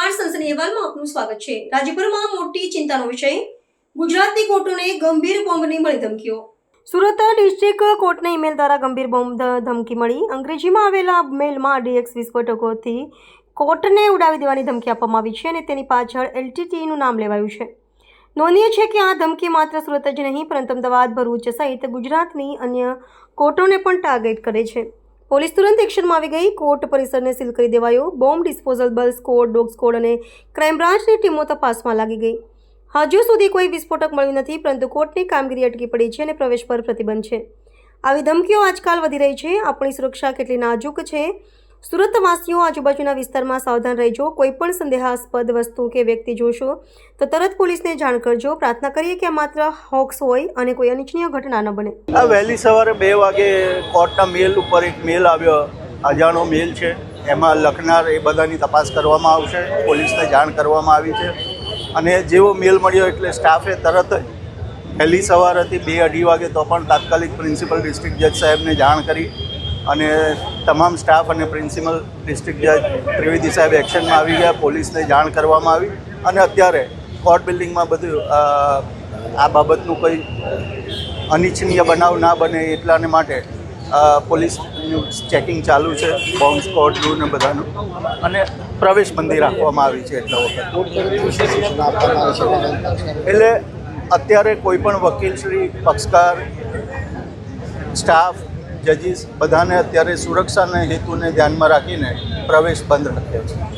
અહેવાલમાં આપનું સ્વાગત છે. રાજ્યભરમાં મોટી ચિંતાનો વિષય, ગુજરાતની કોર્ટોને ગંભીર બોમ્બની મળી ધમકીઓ. સુરત ડિસ્ટ્રિક્ટ કોર્ટને ઈમેલ દ્વારા ગંભીર બોમ્બ ધમકી મળી. અંગ્રેજીમાં આવેલા મેલમાં ડીએક્સ વિસ્ફોટકોથી કોર્ટને ઉડાવી દેવાની ધમકી આપવામાં આવી છે અને તેની પાછળ એલટીટીનું નામ લેવાયું છે. નોંધનીય છે કે આ ધમકી માત્ર સુરત જ નહીં, પરંતુ અમદાવાદ, ભરૂચ સહિત ગુજરાતની અન્ય કોર્ટોને પણ ટાર્ગેટ કરે છે. પોલીસ તુરંત એક્શનમાં આવી ગઈ. કોર્ટ પરિસરને સીલ કરી દેવાયો. Bomb disposable squad, dog squad અને ક્રાઇમ બ્રાન્ચની ટીમો તપાસમાં લાગી ગઈ. હજુ સુધી કોઈ વિસ્ફોટક મળ્યું નથી, પરંતુ કોર્ટની કામગીરી અટકી પડી છે અને પ્રવેશ પર પ્રતિબંધ છે. આવી ધમકીઓ આજકાલ વધી રહી છે. આપણી સુરક્ષા કેટલી નાજુક છે. સુરત વાસીઓ આજુબાજુના વિસ્તારમાં સાવધાન રહેજો. કોઈ પણ સંદેહાસ્પદ વસ્તુ કે વ્યક્તિ જોશો, તો તરત પોલીસને જાણ કરજો. પ્રાર્થના કરીએ કે માત્ર હોક્સ હોય અને કોઈ અનિચ્છનીય ઘટના ન બને. આ વહેલી સવારે બે વાગે કોર્ટના મેલ ઉપર એક મેલ આવ્યો. અજાણો મેલ છે. એમાં લખનાર એ બધાની તપાસ કરવામાં આવશે. પોલીસને જાણ કરવામાં આવી છે. અને જેવો મેલ મળ્યો એટલે સ્ટાફે તરત જ વહેલી સવારથી બે અઢી વાગે તો પણ તાત્કાલિક પ્રિન્સિપલ ડિસ્ટ્રિક્ટ જજ સાહેબને જાણ કરી. અને તમામ સ્ટાફ અને પ્રિન્સિપલ ડિસ્ટ્રિક્ટ જજ ત્રિવેદી સાહેબ એક્શનમાં આવી ગયા, પોલીસને જાણ કરવામાં આવી અને અત્યારે કોર્ટ બિલ્ડિંગમાં બધું આ બાબતનું કોઈ અનિચ્છનીય બનાવ ના બને એટલાને માટે પોલીસનું ચેકિંગ ચાલુ છે, બોમ્બ સ્કોડ ને બધાનું. અને પ્રવેશ બંધી રાખવામાં આવી છે એટલા વખત. એટલે અત્યારે કોઈ પણ વકીલશ્રી પક્ષકાર, સ્ટાફ જજીસ બધાને અત્યારે સુરક્ષાના હેતુને ધ્યાનમાં રાખીને પ્રવેશ બંધ રાખ્યો છે.